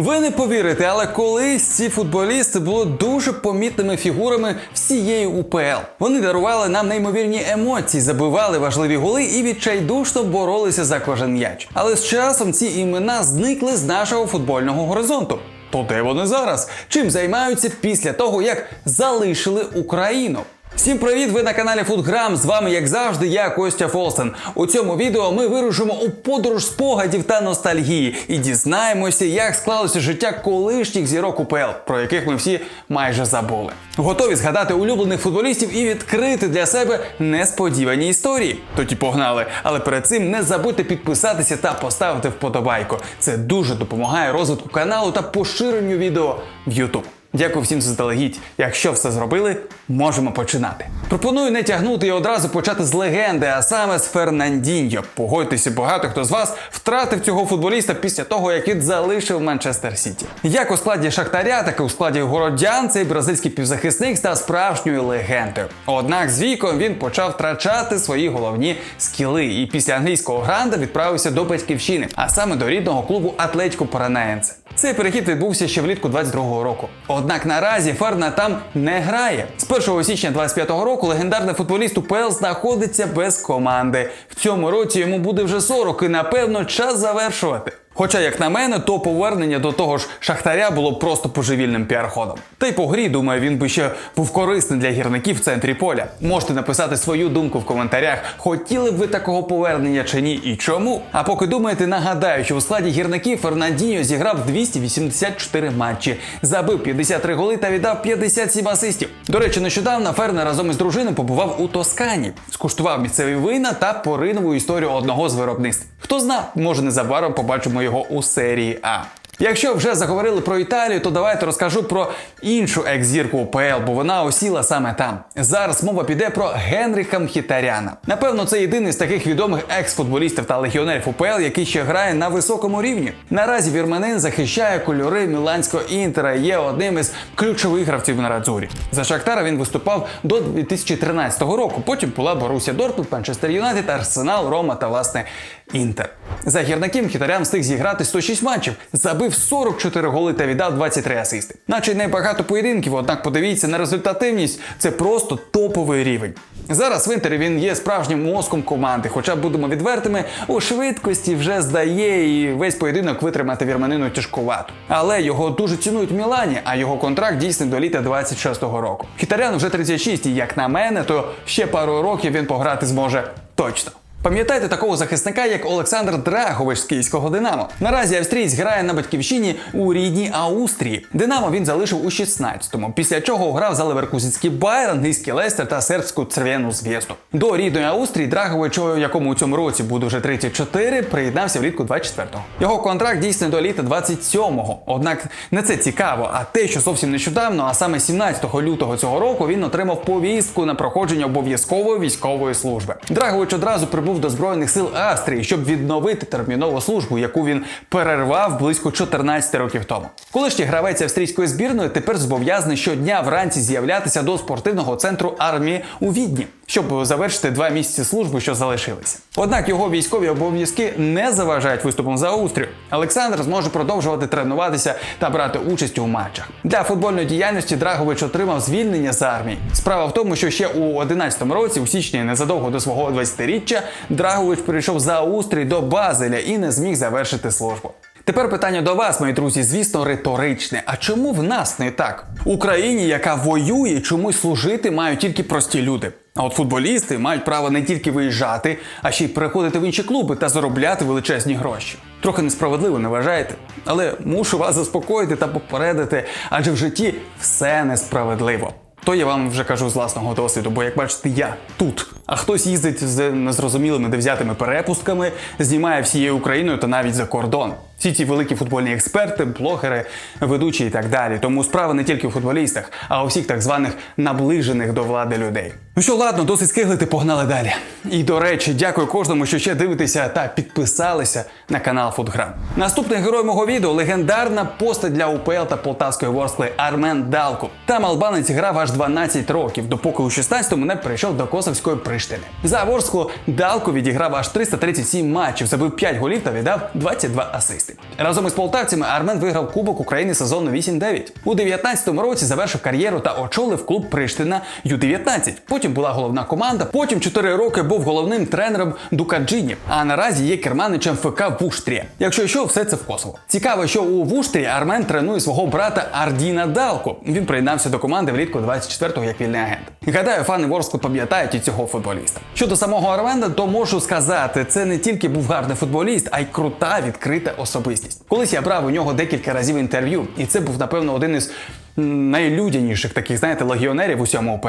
Ви не повірите, але колись ці футболісти були дуже помітними фігурами всієї УПЛ. Вони дарували нам неймовірні емоції, забивали важливі голи і відчайдушно боролися за кожен м'яч. Але з часом ці імена зникли з нашого футбольного горизонту. То де вони зараз? Чим займаються після того, як залишили Україну? Всім привіт! Ви на каналі Футграм. З вами, як завжди, я Костя Фолстен. У цьому відео ми вирушимо у подорож спогадів та ностальгії і дізнаємося, як склалося життя колишніх зірок УПЛ, про яких ми всі майже забули. Готові згадати улюблених футболістів і відкрити для себе несподівані історії. Тоді погнали. Але перед цим не забудьте підписатися та поставити вподобайку. Це дуже допомагає розвитку каналу та поширенню відео в YouTube. Дякую всім заздалегідь. Якщо все зробили, можемо починати. Пропоную не тягнути і одразу почати з легенди, а саме з Фернандіньо. Погодьтеся, багато хто з вас втратив цього футболіста після того, як він залишив Манчестер Сіті. Як у складі Шахтаря, так і у складі городян цей бразильський півзахисник став справжньою легендою. Однак з віком він почав втрачати свої головні скіли і після англійського гранда відправився до батьківщини, а саме до рідного клубу Атлетіко Паранаєнце. Цей перехід відбувся ще влітку 22-го року. Однак наразі Ферна там не грає. З 1 січня 25-го року легендарний футболіст УПЛ знаходиться без команди. В цьому році йому буде вже 40 і напевно час завершувати. Хоча, як на мене, то повернення до того ж Шахтаря було просто божевільним піар-ходом. Та й по грі, думаю, він би ще був корисний для гірників в центрі поля. Можете написати свою думку в коментарях, хотіли б ви такого повернення чи ні, і чому. А поки думаєте, нагадаю, що у складі гірників Фернандіньо зіграв 284 матчі, забив 53 голи та віддав 57 асистів. До речі, нещодавно Фернер разом із дружиною побував у Тоскані, скуштував місцеві вина та поринув у історію одного з виробництв. Хто зна, може незабаром побачимо його у серії А. Якщо вже заговорили про Італію, то давайте розкажу про іншу екс-зірку УПЛ, бо вона осіла саме там. Зараз мова піде про Генріха Мхітаряна. Напевно, це єдиний з таких відомих екс-футболістів та легіонерів УПЛ, який ще грає на високому рівні. Наразі вірменин захищає кольори міланського інтера, і є одним із ключових гравців на Радзурі. За Шахтара він виступав до 2013 року. Потім була Боруся Дортмунд, Манчестер Юнайтед, Арсенал, Рома та власне Інтер. За гірників Мхітарян встиг зіграти 106 матчів, забив 44 голи та віддав 23 асисти. Наче небагато поєдинків, однак подивіться на результативність, це просто топовий рівень. Зараз в інтері він є справжнім мозком команди, хоча будемо відвертими, у швидкості вже здає і весь поєдинок витримати вірманину тяжкувато. Але його дуже цінують в Мілані, а його контракт дійсний до літа 26-го року. Хітарян вже 36, і як на мене, то ще пару років він пограти зможе точно. Пам'ятаєте такого захисника, як Олександр Драгович з київського Динамо? Наразі австрієць грає на батьківщині у рідній Аустрії. Динамо він залишив у 16-му, після чого грав за Леверкузинський Байер, англійський Лестер та сербську Церв'яну зв'язку. До рідної Австрії Драгович, якому у цьому році буде вже 34, приєднався влітку 24-го. Його контракт дійсний до літа 27-го. Однак не це цікаво, а те, що зовсім нещодавно, а саме 17 лютого цього року, він отримав повістку на проходження обов'язкової військової служби. Драгович одразу прибув до збройних сил Австрії, щоб відновити термінову службу, яку він перервав близько 14 років тому. Колишній гравець австрійської збірної тепер зобов'язаний щодня вранці з'являтися до спортивного центру армії у Відні, щоб завершити два місяці служби, що залишилися. Однак його військові обов'язки не заважають виступом за Австрію. Олександр зможе продовжувати тренуватися та брати участь у матчах. Для футбольної діяльності Драгович отримав звільнення з армії. Справа в тому, що ще у 11-му році, у січні, незадовго до свого 20-річчя, Драгович перейшов за Австрії до Базеля і не зміг завершити службу. Тепер питання до вас, мої друзі, звісно, риторичне. А чому в нас не так? Україні, яка воює, чомусь служити мають тільки прості люди. А от футболісти мають право не тільки виїжджати, а ще й переходити в інші клуби та заробляти величезні гроші. Трохи несправедливо, не вважаєте? Але мушу вас заспокоїти та попередити, адже в житті все несправедливо. То я вам вже кажу з власного досвіду, бо як бачите, я тут. А хтось їздить з незрозумілими дев'ятими перепустками, знімає всією Україною та навіть за кордон. Всі ці великі футбольні експерти, блогери, ведучі і так далі. Тому справа не тільки у футболістах, а у всіх так званих наближених до влади людей. Ну що, ладно, досить скиглити, погнали далі. І до речі, дякую кожному, що ще дивитеся та підписалися на канал Футграм. Наступний герой мого відео легендарна постать для УПЛ та полтавської ворскли Армен Далку. Там албанець грав аж 12 років, допоки у 16-му не прийшов до Косовської Приштини. За Ворсклу Далку відіграв аж 337 матчів, забив 5 голів та віддав 22 асисти. Разом із полтавцями Армен виграв Кубок України сезону 8-9. У 19-му році завершив кар'єру та очолив клуб Приштина Ю-19. Потім була головна команда. Потім 4 роки був головним тренером Дукаджині. А наразі є керманичем ФК Вуштрія. Якщо що, все це в Косово. Цікаво, що у Вуштрі Армен тренує свого брата Ардіна Далку. Він приєднався до команди влітку 24-го як вільний агент. Гадаю, фани Ворскли пам'ятають і цього футболіста. Щодо самого Армена, то можу сказати, це не тільки був гарний футболіст, а й крута відкрита особистість. Колись я брав у нього декілька разів інтерв'ю, і це був напевно один із найлюдяніших таких, знаєте, легіонерів у всьому ОПЛ.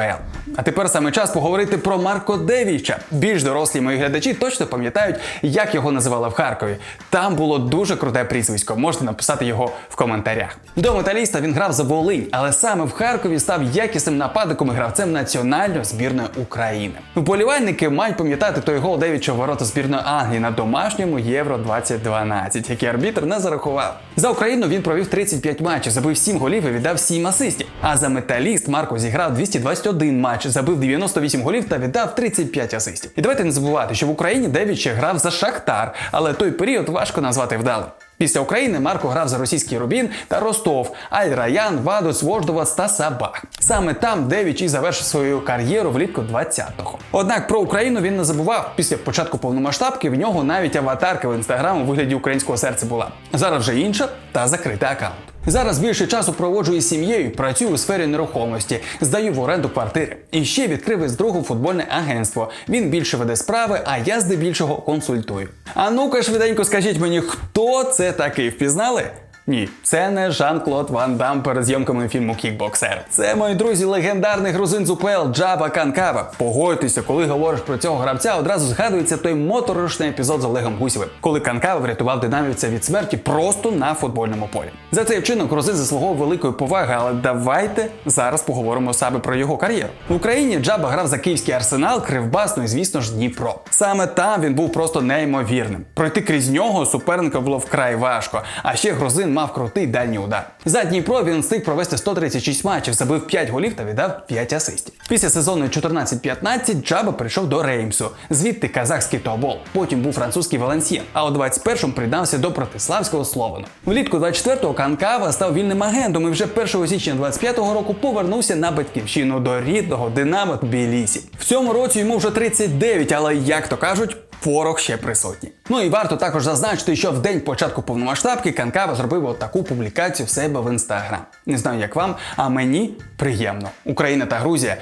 А тепер саме час поговорити про Марко Девіча. Більш дорослі мої глядачі точно пам'ятають, як його називали в Харкові. Там було дуже круте прізвисько. Можете написати його в коментарях. До металіста він грав за Волинь, але саме в Харкові став якісним нападником і гравцем національної збірної України. Вболівальники мають пам'ятати той гол Девіча ворота збірної Англії на домашньому Євро 2012, який арбітр не зарахував. За Україну він провів 35 матчів, забив 7 голів і віддав 7 асистів. А за металіст Марко зіграв 221 матч, забив 98 голів та віддав 35 асистів. І давайте не забувати, що в Україні Девід ще грав за Шахтар, але той період важко назвати вдалим. Після України Марко грав за російський Рубін та Ростов, Аль-Раян, Вадус, Вождовац та Сабах. Саме там Девіч і завершив свою кар'єру влітку 20-го. Однак про Україну він не забував. Після початку повномасштабки в нього навіть аватарка в інстаграм у вигляді українського серця була. Зараз вже інша та закритий аккаунт. Зараз більше часу проводжу із сім'єю, працюю у сфері нерухомості, здаю в оренду квартири. І ще відкрив із другу футбольне агентство. Він більше веде справи, а я здебільшого консультую. А ну-ка швиденько скажіть мені, хто це такий? Впізнали? Ні, це не Жан-Клод Ван Дам перед зйомками фільму Кікбоксер. Це мої друзі, легендарний грузин з УПЛ Джаба Канкава. Погодьтеся, коли говориш про цього гравця, одразу згадується той моторошний епізод з Олегом Гусєвим, коли Канкава врятував динамівця від смерті просто на футбольному полі. За цей вчинок грузин заслуговував великої поваги, але давайте зараз поговоримо саме про його кар'єру. В Україні Джаба грав за київський арсенал, Кривбас, і звісно ж Дніпро. Саме там він був просто неймовірним. Пройти крізь нього суперника було вкрай важко. А ще грузин мав крутий дальній удар. За Дніпро він встиг провести 136 матчів, забив 5 голів та віддав 5 асистів. Після сезону 14-15 Джаба прийшов до Реймсу, звідти казахський Тобол. Потім був французький Валенсієн, а у 21-му придався до протиславського Словену. Влітку 24-го Канкава став вільним агентом і вже 1 січня 25-го року повернувся на батьківщину до рідного Динамо Тбілісі. В цьому році йому вже 39, але як то кажуть. Порох ще присутній. Ну і варто також зазначити, що в день початку повномасштабки Канкава зробив от таку публікацію в себе в інстаграм. Не знаю, як вам, а мені приємно. Україна та Грузія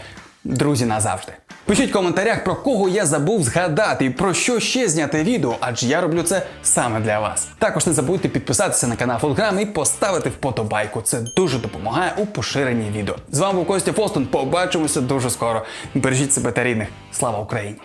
друзі назавжди. Пишіть в коментарях, про кого я забув згадати і про що ще зняти відео, адже я роблю це саме для вас. Також не забудьте підписатися на канал Фолграм і поставити вподобайку. Це дуже допомагає у поширенні відео. З вами був Костя Фостон. Побачимося дуже скоро. Бережіть себе та рідних. Слава Україні!